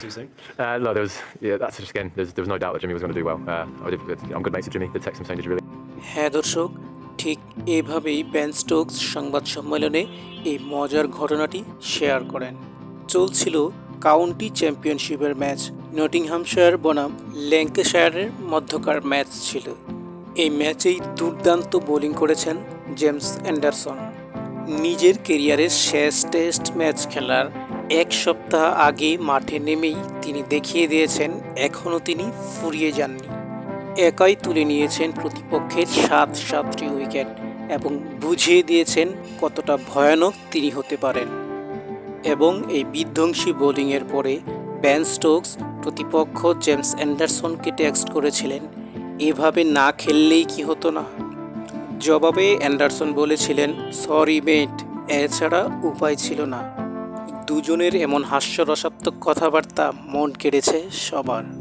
too soon? Uh, no, there was yeah. That's just again. There's, there was no doubt that Jimmy was going to do well. Uh, I did, I'm good mates with Jimmy. Did text him saying, "Did you really?" হ্যাঁ দর্শক ঠিক এভাবেই ban Stokes সংবাদ সম্মেলনে এই মজার ঘটনাটি share করেন চলছিল কাউন্টি চ্যাম্পিয়নশিপের ম্যাচ নটিংহামশায়ার বনাম ল্যাঙ্কাশায়ারের মধ্যকার ম্যাচ ছিল এই ম্যাচেই দুর্দান্ত বোলিং করেছেন জেমস অ্যান্ডারসন নিজের কেরিয়ারের শেষ টেস্ট ম্যাচ খেলার এক সপ্তাহ আগে মাঠে নেমেই তিনি দেখিয়ে দিয়েছেন এখনও তিনি ফুরিয়ে যাননি। একাই তুলে নিয়েছেন প্রতিপক্ষের সাত সাতটি উইকেট এবং বুঝিয়ে দিয়েছেন কতটা ভয়ানক তিনি হতে পারেন। এবং এই বিধ্বংসী বোলিংয়ের পরে ব্যান স্টোকস প্রতিপক্ষ জেমস অ্যান্ডারসনকে টেক্সট করেছিলেন, এভাবে না খেললেই কি হতো না? জবাবে অ্যান্ডারসন বলেছিলেন, সরি মেট, এছাড়া উপায় ছিল না। দুজনের এমন হাস্যরসাত্মক কথাবার্তা মন কেড়েছে সবার।